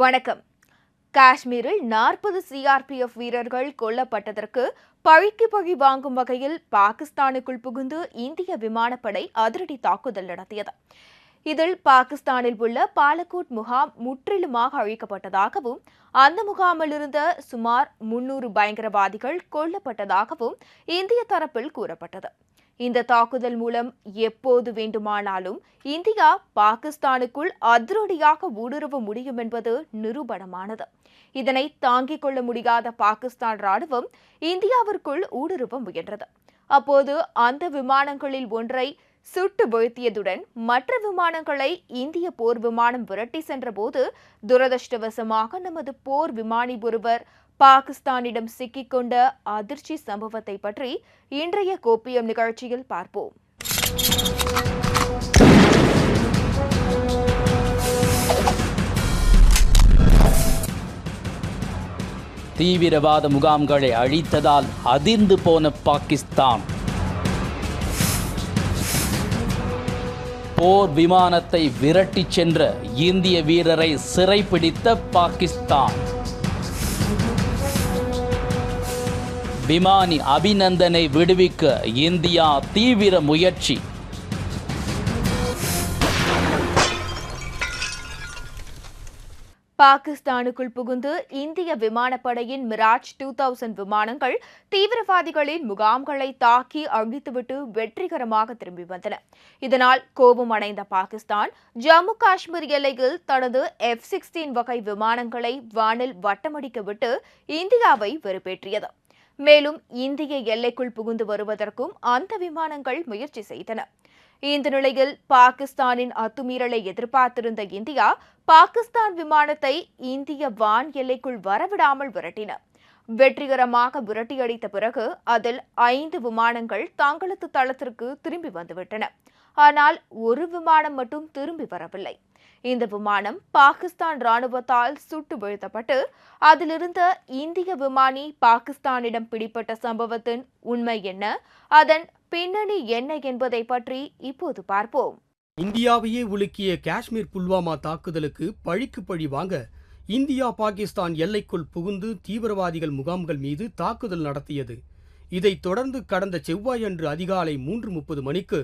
வணக்கம். காஷ்மீரில் நாற்பது சிஆர்பிஎஃப் வீரர்கள் கொல்லப்பட்டதற்கு பழிக்கு பழி வாங்கும் வகையில் பாகிஸ்தானுக்குள் புகுந்து இந்திய விமானப்படை அதிரடி தாக்குதல் நடத்தியது. இதில் பாகிஸ்தானில் உள்ள பாலக்கோட் முகாம் முற்றிலுமாக அழிக்கப்பட்டதாகவும் அந்த முகாமில் இருந்த சுமார் முன்னூறு பயங்கரவாதிகள் கொல்லப்பட்டதாகவும் இந்திய தரப்பில் கூறப்பட்டது. இந்த தாக்குதல் மூலம் எப்போது வேண்டுமானாலும் இந்தியா பாகிஸ்தானுக்குள் அதிரடியாக ஊடுருவ முடியும் என்பது நிரூபணமானது. இதனை தாங்கிக் கொள்ள முடியாத பாகிஸ்தான் ராணுவம் இந்தியாவிற்குள் ஊடுருவ முயன்றது. அப்போது அந்த விமானங்களில் ஒன்றை சுட்டு வீழ்த்தியதுடன் மற்ற விமானங்களை இந்திய போர் விமானம் விரட்டி சென்றபோது துரதிருஷ்டவசமாக நமது போர் விமானி ஒருவர் பாகிஸ்தானிடம் சிக்கிக்கொண்ட அதிர்ச்சி சம்பவத்தை பற்றி இன்றைய கோப்பியம் நிகழ்ச்சியில் பார்ப்போம். தீவிரவாத முகாம்களை அழித்ததால் அதிர்ந்து போன பாகிஸ்தான். போர் விமானத்தை விரட்டிச் சென்ற இந்திய வீரரை சிறைப்பிடித்த பாகிஸ்தான். விமானி அபிநந்தனை விடுவிக்க இந்தியா தீவிர முயற்சி. பாகிஸ்தானுக்குள் புகுந்து இந்திய விமானப்படையின் மிராஜ் டூ தௌசண்ட் விமானங்கள் தீவிரவாதிகளின் முகாம்களை தாக்கி அழித்துவிட்டு வெற்றிகரமாக திரும்பி வந்தன. இதனால் கோபம் அடைந்த பாகிஸ்தான் ஜம்மு காஷ்மீர் எல்லையில் தனது எஃப் சிக்ஸ்டீன் வகை விமானங்களை வானில் வட்டமடிக்க விட்டு இந்தியாவை வெறுப்பேற்றியது. மேலும் இந்திய எல்லைக்குள் புகுந்து வருவதற்கும் அந்த விமானங்கள் முயற்சி செய்தன. இந்த நிலையில் பாகிஸ்தானின் அத்துமீறலை எதிர்பார்த்திருந்த இந்தியா பாகிஸ்தான் விமானத்தை இந்திய வான் எல்லைக்குள் வரவிடாமல் விரட்டின. வெற்றிகரமாக விரட்டியடித்த பிறகு அதில் ஐந்து விமானங்கள் தங்களது தளத்திற்கு திரும்பி வந்துவிட்டன. ஆனால் ஒரு விமானம் மட்டும் திரும்பி வரவில்லை. இந்த விமானம் பாகிஸ்தான் ராணுவத்தால் சுட்டு வீழ்த்தப்பட்டு அதிலிருந்த இந்திய விமானி பாகிஸ்தானிடம் பிடிப்பட்ட சம்பவத்தின் உண்மை என்ன அதன் பின்னணி என்ன என்பதை பற்றி இப்போது பார்ப்போம். இந்தியாவையே உலுக்கிய காஷ்மீர் புல்வாமா தாக்குதலுக்கு பழிக்கு பழி வாங்க இந்தியா பாகிஸ்தான் எல்லைக்குள் புகுந்து தீவிரவாதிகள் முகாம்கள் மீது தாக்குதல் நடத்தியது. இதைத் தொடர்ந்து கடந்த செவ்வாயன்று அதிகாலை மூன்று முப்பது மணிக்கு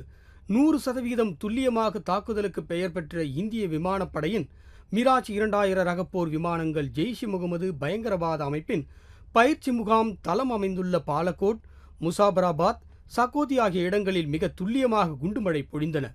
நூறு சதவீதம் துல்லியமாக தாக்குதலுக்கு பெயர் பெற்ற இந்திய விமானப்படையின் மிராஜ் இரண்டாயிர ரகப்போர் விமானங்கள் ஜெய்ஷ் முகமது பயங்கரவாத அமைப்பின் பயிற்சி முகாம் தளம் அமைந்துள்ள பாலக்கோட் முசாபராபாத் சகோதி ஆகிய இடங்களில் மிக துல்லியமாக குண்டுமழை பொழிந்தன.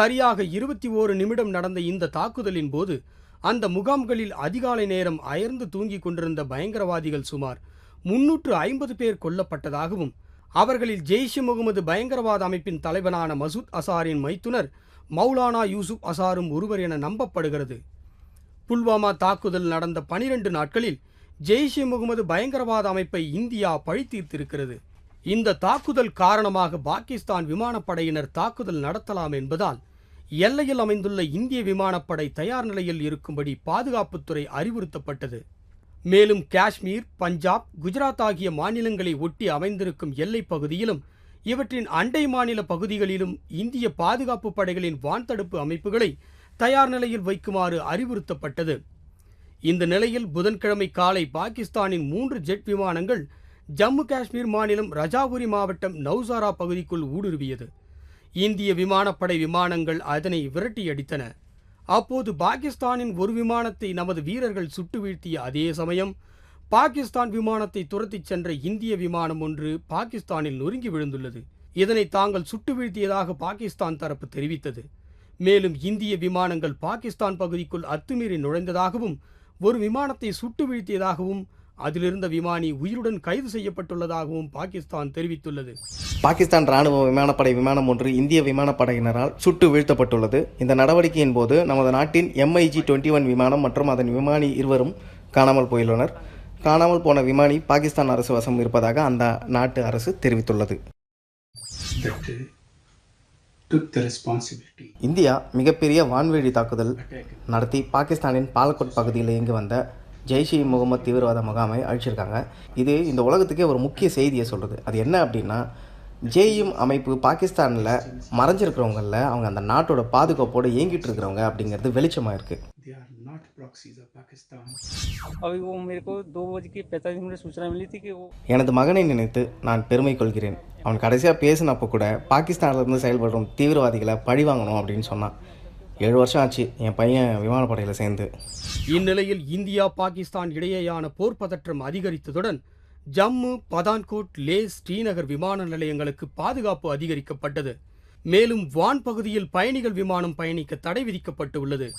சரியாக இருபத்தி ஓரு நிமிடம் நடந்த இந்த தாக்குதலின் போது அந்த முகாம்களில் அதிகாலை நேரம் அயர்ந்து தூங்கிக் கொண்டிருந்த பயங்கரவாதிகள் சுமார் முன்னூற்று ஐம்பது பேர் கொல்லப்பட்டதாகவும் அவர்களில் ஜெய்ஷ் முகமது பயங்கரவாத அமைப்பின் தலைவனான மசூத் அசாரின் மைத்துனர் மௌலானா யூசுப் அசாரும் ஒருவர் என நம்பப்படுகிறது. புல்வாமா தாக்குதல் நடந்த பனிரெண்டு நாட்களில் ஜெய்ஷ் முகமது பயங்கரவாத அமைப்பை இந்தியா பழித்தீர்த்திருக்கிறது. இந்த தாக்குதல் காரணமாக பாகிஸ்தான் விமானப்படையினர் தாக்குதல் நடத்தலாம் என்பதால் எல்லையில் அமைந்துள்ள இந்திய விமானப்படை தயார் நிலையில் இருக்கும்படி பாதுகாப்புத்துறை அறிவுறுத்தப்பட்டது. மேலும் காஷ்மீர் பஞ்சாப் குஜராத் ஆகிய மாநிலங்களை ஒட்டி அமைந்திருக்கும் எல்லைப் பகுதியிலும் இவற்றின் அண்டை மாநில பகுதிகளிலும் இந்திய பாதுகாப்பு படைகளின் வான்தடுப்பு அமைப்புகளை தயார் நிலையில் வைக்குமாறு அறிவுறுத்தப்பட்டது. இந்த நிலையில் புதன்கிழமை காலை பாகிஸ்தானின் மூன்று ஜெட் விமானங்கள் ஜம்மு காஷ்மீர் மாநிலம் ரஜாபுரி மாவட்டம் நௌசாரா பகுதிக்குள் ஊடுருவியது. இந்திய விமானப்படை விமானங்கள் அதனை விரட்டியடித்தன. அப்போது பாகிஸ்தானின் ஒரு விமானத்தை நமது வீரர்கள் சுட்டு வீழ்த்திய அதே சமயம் பாகிஸ்தான் விமானத்தை துரத்திச் சென்ற இந்திய விமானம் ஒன்று பாகிஸ்தானில் நொறுங்கி விழுந்துள்ளது. இதனை தாங்கள் சுட்டு வீழ்த்தியதாக பாகிஸ்தான் தரப்பு தெரிவித்தது. மேலும் இந்திய விமானங்கள் பாகிஸ்தான் பகுதிக்குள் அத்துமீறி நுழைந்ததாகவும் ஒரு விமானத்தை சுட்டு வீழ்த்தியதாகவும் அதிலிருந்த விமானி உயிருடன் கைது செய்யப்பட்டுள்ளதாகவும் பாகிஸ்தான் தெரிவித்துள்ளது. பாகிஸ்தான் ராணுவ விமானப்படை விமானம் ஒன்று இந்திய விமானப்படையினரால் சுட்டு வீழ்த்தப்பட்டுள்ளது. இந்த நடவடிக்கையின் போது நமது நாட்டின் எம்ஐஜி டுவெண்ட்டி ஒன் விமானம் மற்றும் அதன் விமானி இருவரும் காணாமல் போயுள்ளனர். காணாமல் போன விமானி பாகிஸ்தான் அரசு வசம் இருப்பதாக அந்த நாட்டு அரசு தெரிவித்துள்ளது. இந்தியா மிகப்பெரிய வான்வெளி தாக்குதல் நடத்தி பாகிஸ்தானின் பாலக்கோட் பகுதியில் இயங்கி வந்த ஜெய்ஷி முகமது தீவிரவாத முகாமை அழிச்சிருக்காங்க. இது இந்த உலகத்துக்கே ஒரு முக்கிய செய்தியை சொல்கிறது அது என்ன அப்படின்னா ஜேயும் அமைப்பு பாகிஸ்தானில் மறைஞ்சிருக்கிறவங்களில் அவங்க அந்த நாட்டோட பாதுகாப்போடு இயங்கிட்டு இருக்கிறவங்க அப்படிங்கிறது வெளிச்சமாக இருக்குது எனது மகனை நினைத்து நான் பெருமை கொள்கிறேன். அவன் கடைசியாக பேசினப்போ கூட பாகிஸ்தான்லேருந்து செயல்படும் தீவிரவாதிகளை பழி வாங்கணும் அப்படின்னு சொன்னான். ஏழு வருஷம் ஆச்சு என் பையன் விமானப்படையில் சேர்ந்து. இந்நிலையில் இந்தியா பாகிஸ்தான் இடையேயான போர் பதற்றம் அதிகரித்ததுடன் ஜம்மு பதான்கோட் லே ஸ்ரீநகர் விமான நிலையங்களுக்கு பாதுகாப்பு அதிகரிக்கப்பட்டது. மேலும் வான் பகுதியில் பயணிகள் விமானம் பயணிக்க தடை விதிக்கப்பட்டு உள்ளது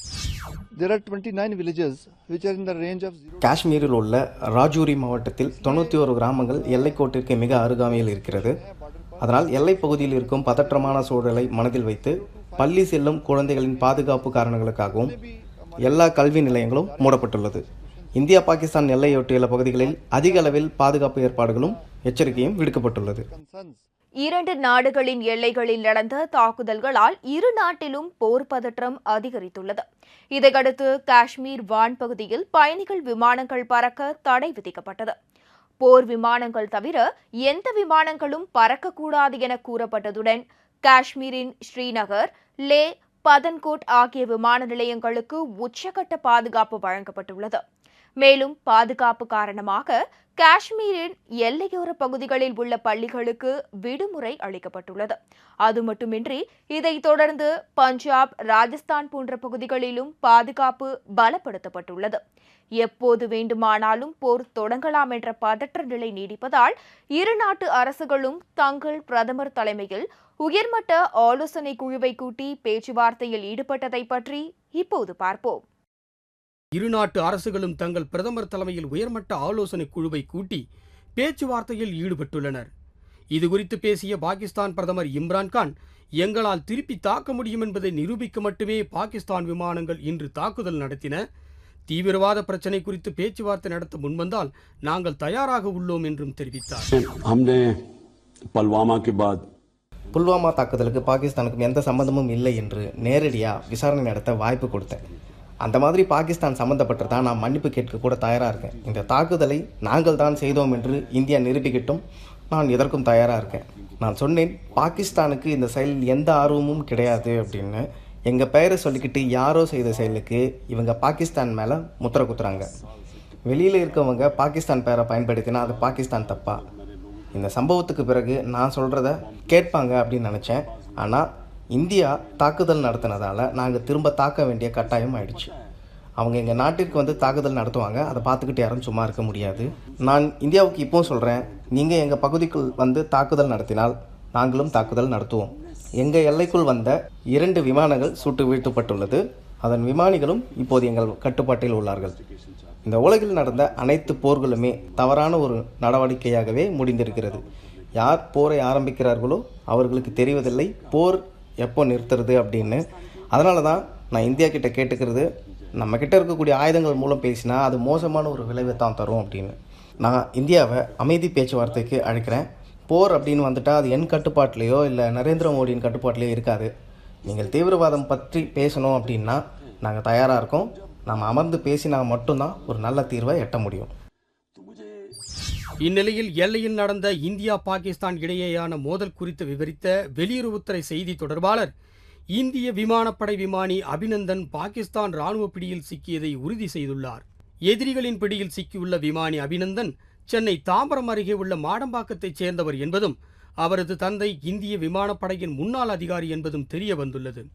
There are 29 villages which are in the range of zero. காஷ்மீரில் உள்ள ராஜூரி மாவட்டத்தில் தொண்ணூற்றி ஒரு கிராமங்கள் எல்லைக்கோட்டிற்கு மிக அருகாமையில் இருக்கிறது. அதனால் எல்லைப் பகுதியில் இருக்கும் பதற்றமான சூழலை மனதில் வைத்து பள்ளி செல்லும் குழந்தைகளின் பாதுகாப்பு காரணங்களுக்காகவும் எல்லா கல்வி நிலையங்களும் மூடப்பட்டுள்ளது. இந்தியா பாகிஸ்தான் எல்லையொட்டியுள்ள பகுதிகளில் அதிக அளவில் பாதுகாப்பு ஏற்பாடுகளும் எச்சரிக்கையும் விடுக்கப்பட்டுள்ளது. இரண்டு நாடுகளின் எல்லைகளில் நடந்த தாக்குதல்களால் இரு நாட்டிலும் போர் பதற்றம் அதிகரித்துள்ளது. இதையடுத்து காஷ்மீர் வான் பகுதியில் பயணிகள் விமானங்கள் பறக்க தடை விதிக்கப்பட்டது. போர் விமானங்கள் தவிர எந்த விமானங்களும் பறக்கக்கூடாது என கூறப்பட்டதுடன் காஷ்மீரின் ஸ்ரீநகர் லே பதன்கோட் ஆகிய விமான நிலையங்களுக்கு உச்சகட்ட பாதுகாப்பு வழங்கப்பட்டுள்ளது. மேலும் பாதுகாப்பு காரணமாக காஷ்மீரின் எல்லையோர பகுதிகளில் உள்ள பள்ளிகளுக்கு விடுமுறை அளிக்கப்பட்டுள்ளது. அது மட்டுமின்றி இதைத் தொடர்ந்து பஞ்சாப் ராஜஸ்தான் போன்ற பகுதிகளிலும் பாதுகாப்பு பலப்படுத்தப்பட்டுள்ளது. எப்போது வேண்டுமானாலும் போர் தொடங்கலாம் என்ற பதற்ற நிலை நீடிப்பதால் இரு நாட்டு அரசுகளும் தங்கள் பிரதமர் தலைமையில் உயர்மட்ட ஆலோசனை குழுவை கூட்டி பேச்சுவார்த்தையில் ஈடுபட்டதை பற்றி இப்போது பார்ப்போம். இருநாட்டு அரசுகளும் தங்கள் பிரதமர் தலைமையில் உயர்மட்ட ஆலோசனை குழுவை கூட்டி பேச்சுவார்த்தையில் ஈடுபட்டுள்ளனர். இதுகுறித்து பேசிய பாகிஸ்தான் பிரதமர் இம்ரான்கான் எங்களால் திருப்பி தாக்க முடியும் என்பதை நிரூபிக்க மட்டுமே பாகிஸ்தான் விமானங்கள் இன்று தாக்குதல் நடத்தின. தீவிரவாத பிரச்சனை குறித்து பேச்சுவார்த்தை நடத்த முன்வந்தால் நாங்கள் தயாராக உள்ளோம் என்றும் தெரிவித்தார். புல்வாமா தாக்குதலுக்கு பாகிஸ்தானுக்கும் எந்த சம்பந்தமும் இல்லை என்று நேரடியாக விசாரணை நடத்த வாய்ப்பு கொடுத்தேன். அந்த மாதிரி பாகிஸ்தான் சம்மந்தப்பட்டதா நான் மன்னிப்பு கேட்க கூட தயாராக இருக்கேன். இந்த தாக்குதலை நாங்கள் தான் செய்தோம் என்று இந்தியா நிரூபிக்கட்டும். நான் இதற்கும் தயாராக இருக்கேன். நான் சொன்னேன் பாகிஸ்தானுக்கு இந்த செயலில் எந்த ஆர்வமும் கிடையாது அப்படின்னு. எங்கள் பெயரை சொல்லிக்கிட்டு யாரோ செய்த செயலுக்கு இவங்க பாகிஸ்தான் மேலே முத்திரை குத்துறாங்க. வெளியில் இருக்கவங்க பாகிஸ்தான் பெயரை பயன்படுத்தினா அது பாகிஸ்தான் தப்பா? இந்த சம்பவத்துக்கு பிறகு நான் சொல்கிறத கேட்பாங்க அப்படின்னு நினச்சேன். ஆனால் இந்தியா தாக்குதல் நடத்தினதால நாங்கள் திரும்ப தாக்க வேண்டிய கட்டாயம் ஆயிடுச்சு. அவங்க எங்கள் நாட்டிற்கு வந்து தாக்குதல் நடத்துவாங்க. அதை பார்த்துக்கிட்டு யாரும் சும்மா இருக்க முடியாது. நான் இந்தியாவுக்கு இப்போவும் சொல்கிறேன் நீங்கள் எங்கள் பகுதிக்குள் வந்து தாக்குதல் நடத்தினால் நாங்களும் தாக்குதல் நடத்துவோம். எங்கள் எல்லைக்குள் வந்த இரண்டு விமானங்கள் சுட்டு வீழ்த்தப்பட்டுள்ளது. அதன் விமானிகளும் இப்போது எங்கள் கட்டுப்பாட்டில் உள்ளார்கள். இந்த உலகில் நடந்த அனைத்து போர்களுமே தவறான ஒரு நடவடிக்கையாகவே முடிந்திருக்கிறது. யார் போரை ஆரம்பிக்கிறார்களோ அவர்களுக்கு தெரிவதில்லை. போர் எப்போ நிறுத்துறது அப்படின்னு. அதனால தான் நான் இந்தியா கிட்ட கேட்டுக்கிறது நம்ம கிட்ட இருக்கக்கூடிய ஆயுதங்கள் மூலம் பேசினா அது மோசமான ஒரு விளைவை தான் தரும் அப்படின்னு. நான் இந்தியாவை அமைதி பேச்சுவார்த்தைக்கு அழைக்கிறேன். போர் அப்படின்னு வந்துட்டால் அது என் கட்டுப்பாட்டிலேயோ இல்லை நரேந்திர மோடியின் கட்டுப்பாட்டிலேயோ இருக்காது. நீங்கள் தீவிரவாதம் பற்றி பேசணும் அப்படின்னா நாங்கள் தயாராக இருக்கோம். நாம் அமர்ந்து பேசினா மட்டும்தான் ஒரு நல்ல தீர்வை எட்ட முடியும். இந்நிலையில் எல்லையில் நடந்த இந்தியா பாகிஸ்தான் இடையேயான மோதல் குறித்து விவரித்த வெளியுறவுத்துறை செய்தி தொடர்பாளர் இந்திய விமானப்படை விமானி அபிநந்தன் பாகிஸ்தான் ராணுவ பிடியில் சிக்கியதை உறுதி செய்துள்ளார். எதிரிகளின் பிடியில் சிக்கியுள்ள விமானி அபிநந்தன் சென்னை தாம்பரம் அருகே உள்ள மாடம்பாக்கத்தைச் சேர்ந்தவர் என்பதும் அவரது தந்தை இந்திய விமானப்படையின் முன்னாள் அதிகாரி என்பதும் தெரிய வந்துள்ளது.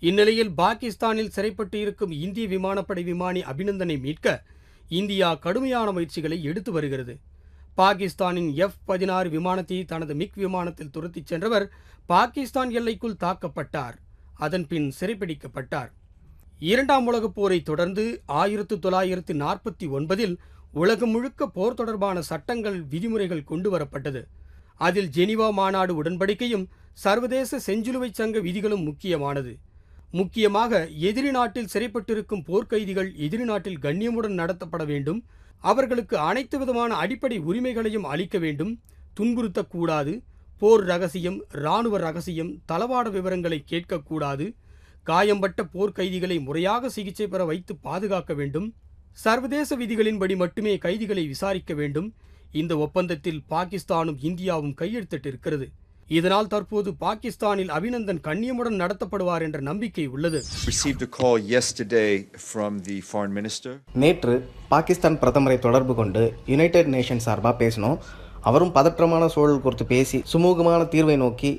இந்நிலையில் பாகிஸ்தானில் சிறைப்பட்டு இருக்கும் இந்திய விமானப்படை விமானி அபிநந்தனை மீட்க இந்தியா கடுமையான முயற்சிகளை எடுத்து வருகிறது. பாகிஸ்தானின் எஃப் பதினாறு விமானத்தை தனது மிக் விமானத்தில் துரத்திச் சென்றவர் பாகிஸ்தான் எல்லைக்குள் தாக்கப்பட்டார். அதன் பின் சிறைப்பிடிக்கப்பட்டார். இரண்டாம் உலகப் போரை தொடர்ந்து ஆயிரத்து தொள்ளாயிரத்து நாற்பத்தி ஒன்பதில் உலகம் முழுக்க போர் தொடர்பான சட்டங்கள் விதிமுறைகள் கொண்டு வரப்பட்டது. அதில் ஜெனிவா மாநாடு உடன்படிக்கையும் சர்வதேச செஞ்சிலுவைச் சங்க விதிகளும் முக்கியமானது. முக்கியமாக எதிரி நாட்டில் சிறைப்பட்டிருக்கும் போர்க்கைதிகள் எதிரி நாட்டில் கண்ணியமுடன் நடத்தப்பட வேண்டும் அவர்களுக்கு அனைத்து விதமான அடிப்படை உரிமைகளையும் அளிக்க வேண்டும். துன்புறுத்தக்கூடாது. போர் ரகசியம் இராணுவ ரகசியம் தளவாட விவரங்களை கேட்கக்கூடாது. காயம்பட்ட போர்க்கைதிகளை முறையாக சிகிச்சை பெற வைத்து பாதுகாக்க வேண்டும். சர்வதேச விதிகளின்படி மட்டுமே கைதிகளை விசாரிக்க வேண்டும். இந்த ஒப்பந்தத்தில் பாகிஸ்தானும் இந்தியாவும் கையெழுத்திட்டிருக்கிறது. இதனால் தற்போது பாகிஸ்தானில் அபிநந்தன் கண்ணியமுடன் நடத்தப்படுவார் என்ற நம்பிக்கை உள்ளது. நேற்று பாகிஸ்தான் பிரதமரை தொடர்பு கொண்டு யுனைடெட் நேஷன் சார்பாக பேசினோம். அவரும் பதற்றமான சூழல் குறித்து பேசி சுமூகமான தீர்வை நோக்கி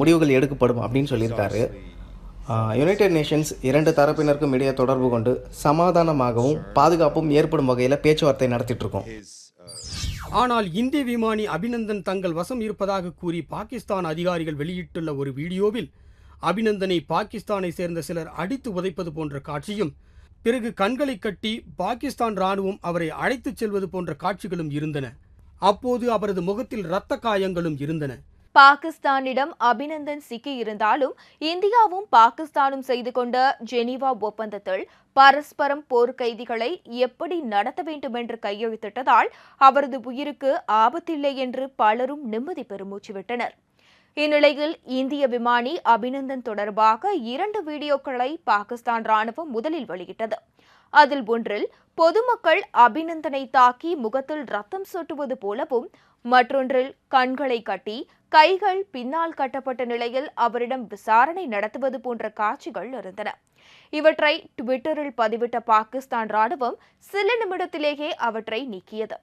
முடிவுகள் எடுக்கப்படும் அப்படின்னு சொல்லியிருக்காரு. யுனைடெட் நேஷன்ஸ் இரண்டு தரப்பினருக்கும் இடையே தொடர்பு கொண்டு சமாதானமாகவும் பாதுகாப்பும் ஏற்படும் வகையில் பேச்சுவார்த்தை நடத்திட்டு இருக்கோம். ஆனால் இந்திய விமானி அபிநந்தன் தங்கள் வசம் இருப்பதாக கூறி பாகிஸ்தான் அதிகாரிகள் வெளியிட்டுள்ள ஒரு வீடியோவில் அபிநந்தனை பாகிஸ்தானை சேர்ந்த சிலர் அடித்து உதைப்பது போன்ற காட்சியும் பிறகு கண்களை கட்டி பாகிஸ்தான் ராணுவம் அவரை அழைத்துச் செல்வது போன்ற காட்சிகளும் இருந்தன. அப்போது அவரது முகத்தில் இரத்த காயங்களும் இருந்தன. பாகிஸ்தானிடம் அபிநந்தன் சிக்கியிருந்தாலும் இந்தியாவும் பாகிஸ்தானும் செய்து கொண்ட ஜெனீவா ஒப்பந்தத்தில் பரஸ்பரம் போர்க்கைதிகளை எப்படி நடத்த வேண்டும் என்று கையெழுத்திட்டதால் அவரது உயிருக்கு ஆபத்தில்லை என்று பலரும் நிம்மதி பெருமூச்சு விட்டனர் இந்நிலையில் இந்திய விமானி அபிநந்தன் தொடர்பாக இரண்டு வீடியோக்களை பாகிஸ்தான் ராணுவம் முதலில் வெளியிட்டது. அதில் ஒன்றில் பொதுமக்கள் அபிநந்தனை தாக்கி முகத்தில் ரத்தம் சொட்டுவது போலவும் மற்றொன்றில் கண்களை கட்டி கைகள் பின்னால் கட்டப்பட்ட நிலையில் அவரிடம் விசாரணை நடத்துவது போன்ற காட்சிகள் இருந்தன. இவற்றை ட்விட்டரில் பதிவிட்ட பாகிஸ்தான் ராணுவம் சில நிமிடத்திலேயே அவற்றை நீக்கியது.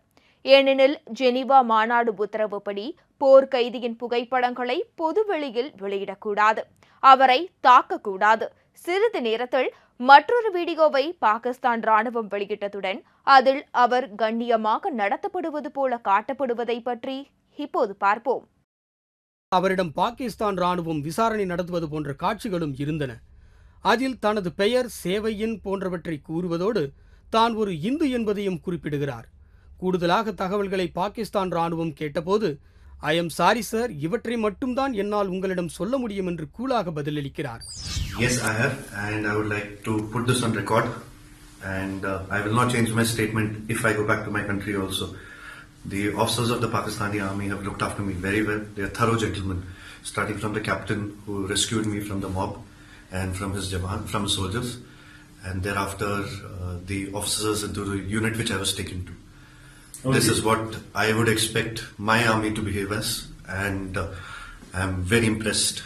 ஏனெனில் ஜெனீவா மாநாடு உத்தரவுப்படி போர் கைதியின் புகைப்படங்களை பொதுவெளியில் வெளியிடக்கூடாது. அவரை தாக்கக்கூடாது. சிறிது நேரத்தில் மற்றொரு வீடியோவை பாகிஸ்தான் ராணுவம் வெளியிட்டதுடன் அதில் அவர் கண்ணியமாக நடத்தப்படுவது போல காட்டப்படுவதை பற்றி இப்போது பார்ப்போம். அவரிடம் பாகிஸ்தான் ராணுவம் விசாரணை நடத்துவது போன்ற காட்சிகளும் இருந்தன. அதில் தனது பெயர் சேவையின் போன்றவற்றை கூறுவதோடு தான் ஒரு இந்து என்பதையும் குறிப்பிடுகிறார். கூடுதலாக தகவல்களை பாகிஸ்தான் ராணுவம் கேட்டபோது ஐ எம் சாரி சார் இவற்றை மட்டும்தான் என்னால் உங்களிடம் சொல்ல முடியும் என்று கூலாக பதிலளிக்கிறார் Yes, I have, and I would like to put this on record. And uh, I will not change my statement if I go back to my country also. The officers of the Pakistani army have looked after me very well. They are thorough gentlemen, starting from the captain who rescued me from the mob and from his jawan, from his soldiers, and thereafter uh, the officers into the unit which I was taken to. This is what I would expect my army to behave as, and uh, I'm very impressed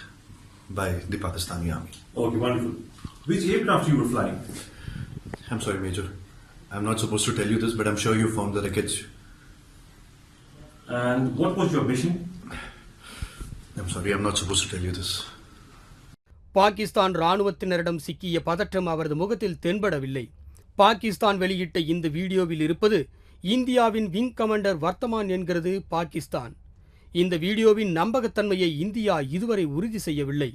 by the Pakistani army. Okay, wonderful. Which aircraft you were flying? I'm sorry, Major. I'm not supposed to tell you this, but I'm sure you found the wreckage. And what was your mission? I'm sorry, I'm not supposed to tell you this. Pakistan ராணுவத்தினரிடம் சிக்கிய பதற்றம் அவரது முகத்தில் தென்படவில்லை பாகிஸ்தான் வெளியிட்ட இந்த வீடியோவில் இருப்பது இந்தியாவின் wing commander Vardhaman என்கிறது பாகிஸ்தான். இந்த வீடியோவின் நம்பகத்தன்மையை இந்தியா இதுவரை உறுதி செய்யவில்லை.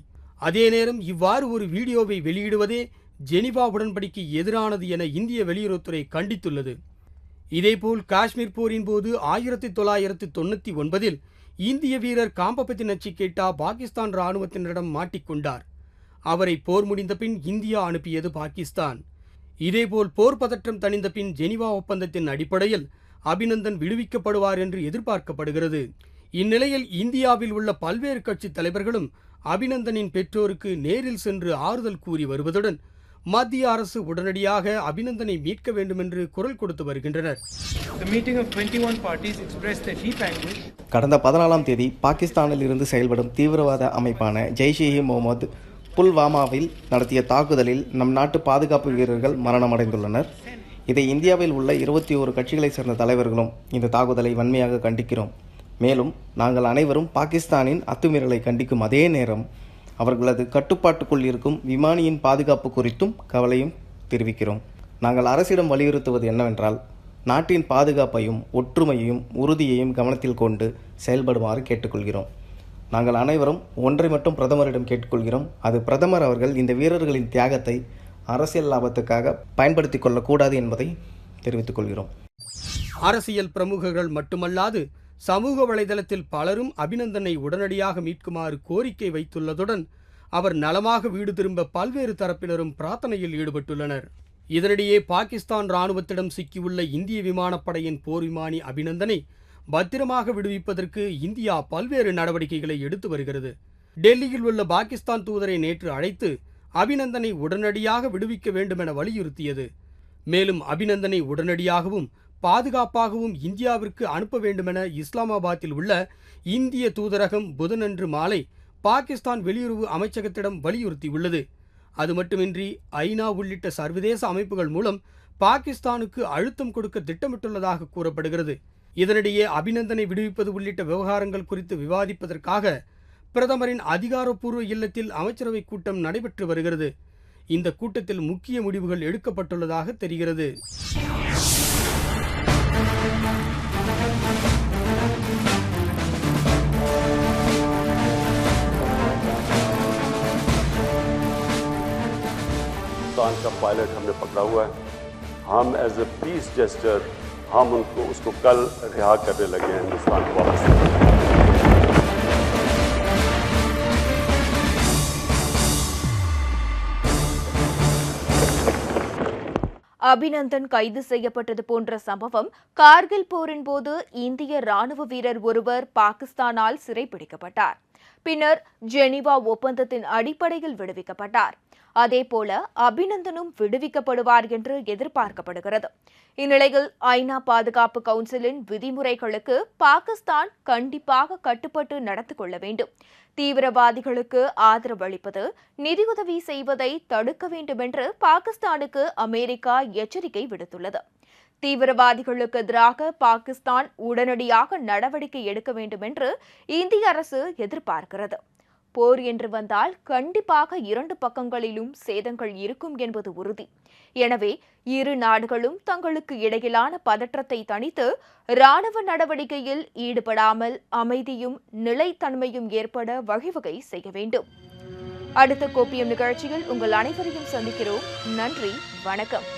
அதே நேரம் இவ்வாறு ஒரு வீடியோவை வெளியிடுவதே ஜெனிவா உடன்படிக்கை எதிரானது என இந்திய வெளியுறவுத்துறை கண்டித்துள்ளது. இதேபோல் காஷ்மீர் போரின் போது ஆயிரத்தி தொள்ளாயிரத்து தொண்ணூற்றி ஒன்பதில் இந்திய வீரர் காம்பபத்தி நச்சிகேட்டா பாகிஸ்தான் ராணுவத்தினரிடம் மாட்டிக்கொண்டார். அவரை போர் முடிந்த பின் இந்தியா அனுப்பியது பாகிஸ்தான். இதேபோல் போர் பதற்றம் தணிந்த பின் ஜெனிவா ஒப்பந்தத்தின் அடிப்படையில் அபிநந்தன் விடுவிக்கப்படுவார் என்று எதிர்பார்க்கப்படுகிறது. இந்நிலையில் இந்தியாவில் உள்ள பல்வேறு கட்சித் தலைவர்களும் அபிநந்தனின் பெற்றோருக்கு நேரில் சென்று ஆறுதல் கூறி வருவதுடன் மத்திய அரசு உடனடியாக அபிநந்தனை மீட்க வேண்டும் என்று குரல் கொடுத்து வருகின்றனர். The meeting of 21 parties expressed their deep anguish. கடந்த பதினாலாம் தேதி பாகிஸ்தானில் இருந்து செயல்படும் தீவிரவாத அமைப்பான ஜெய்ஷ் இ முகமது புல்வாமாவில் நடத்திய தாக்குதலில் நம் நாட்டு பாதுகாப்பு வீரர்கள் மரணமடைந்துள்ளனர். இதை இந்தியாவில் உள்ள இருபத்தி ஓரு கட்சிகளைச் சேர்ந்த தலைவர்களும் இந்த தாக்குதலை வன்மையாக கண்டிக்கிறோம். மேலும் நாங்கள் அனைவரும் பாகிஸ்தானின் அத்துமீறலை கண்டிக்கும் அதே நேரம் அவர்களது கட்டுப்பாட்டுக்குள் இருக்கும் விமானியின் பாதுகாப்பு குறித்தும் கவலையும் தெரிவிக்கிறோம். நாங்கள் அரசிடம் வலியுறுத்துவது என்னவென்றால் நாட்டின் பாதுகாப்பையும் ஒற்றுமையையும் உறுதியையும் கவனத்தில் கொண்டு செயல்படுமாறு கேட்டுக்கொள்கிறோம். நாங்கள் அனைவரும் ஒன்றை மட்டும் பிரதமரிடம் கேட்டுக்கொள்கிறோம். அது பிரதமர் அவர்கள் இந்த வீரர்களின் தியாகத்தை அரசியல் லாபத்துக்காக பயன்படுத்தி கொள்ளக்கூடாது என்பதை தெரிவித்துக் கொள்கிறோம். அரசியல் பிரமுகர்கள் மட்டுமல்லாது சமூக வலைதளத்தில் பலரும் அபிநந்தனை உடனடியாக மீட்குமாறு கோரிக்கை வைத்துள்ளதுடன் அவர் நலமாக வீடு திரும்ப பல்வேறு தரப்பினரும் பிரார்த்தனையில் ஈடுபட்டுள்ளனர். இதனிடையே பாகிஸ்தான் ராணுவத்திடம் சிக்கியுள்ள இந்திய விமானப்படையின் போர் விமானி அபிநந்தனை பத்திரமாக விடுவிப்பதற்கு இந்தியா பல்வேறு நடவடிக்கைகளை எடுத்து வருகிறது. டெல்லியில் உள்ள பாகிஸ்தான் தூதரை நேற்று அழைத்து அபிநந்தனை உடனடியாக விடுவிக்க வேண்டுமென வலியுறுத்தியது. மேலும் அபிநந்தனை உடனடியாகவும் பாதுகாப்பாகவும் இந்தியாவிற்கு அனுப்ப வேண்டுமென இஸ்லாமாபாத்தில் உள்ள இந்திய தூதரகம் புதனன்று மாலை பாகிஸ்தான் வெளியுறவு அமைச்சகத்திடம் வலியுறுத்தியுள்ளது. அது மட்டுமின்றி ஐநா உள்ளிட்ட சர்வதேச அமைப்புகள் மூலம் பாகிஸ்தானுக்கு அழுத்தம் கொடுக்க திட்டமிட்டுள்ளதாக கூறப்படுகிறது. இதனிடையே அபிநந்தனை விடுவிப்பது உள்ளிட்ட விவகாரங்கள் குறித்து விவாதிப்பதற்காக பிரதமரின் அதிகாரப்பூர்வ இல்லத்தில் அமைச்சரவைக் கூட்டம் நடைபெற்று வருகிறது இந்த கூட்டத்தில் முக்கிய முடிவுகள் எடுக்கப்பட்டுள்ளதாக தெரிகிறது हिंदुस्तान का पायलट हमने पकड़ा हुआ है हम एज ए पीस जेस्टर हम उनको उसको कल रिहा करने लगे हैं हिंदुस्तान को वापस அபிநந்தன் கைது செய்யப்பட்டது போன்ற சம்பவம் கார்கில் போரின் போது இந்திய ராணுவ வீரர் ஒருவர் பாகிஸ்தானால் சிறைப்பிடிக்கப்பட்டார் பின்னர் ஜெனீவா ஒப்பந்தத்தின் அடிப்படையில் விடுவிக்கப்பட்டார். அதேபோல அபிநந்தனும் விடுவிக்கப்படுவார் என்று எதிர்பார்க்கப்படுகிறது. இந்நிலையில் ஐநா பாதுகாப்பு கவுன்சிலின் விதிமுறைகளுக்கு பாகிஸ்தான் கண்டிப்பாக கட்டுப்பட்டு நடந்து கொள்ள வேண்டும். தீவிரவாதிகளுக்கு ஆதரவு அளிப்பது நிதியுதவி செய்வதை தடுக்க வேண்டும் என்று பாகிஸ்தானுக்கு அமெரிக்கா எச்சரிக்கை விடுத்துள்ளது. தீவிரவாதிகளுக்கு எதிராக பாகிஸ்தான் உடனடியாக நடவடிக்கை எடுக்க வேண்டும் என்று இந்திய அரசு எதிர்பார்க்கிறது. போர் என்று வந்தால் கண்டிப்பாக இரண்டு பக்கங்களிலும் சேதங்கள் இருக்கும் என்பது உறுதி. எனவே இரு நாடுகளும் தங்களுக்கு இடையிலான பதற்றத்தை தணித்து ராணுவ நடவடிக்கையில் ஈடுபடாமல் அமைதியும் நிலைத்தன்மையும் ஏற்பட வழிவகை செய்ய வேண்டும். அடுத்த கோப்பியம் நிகழ்ச்சியில் உங்கள் அனைவரையும் சந்திக்கிறோம். நன்றி வணக்கம்.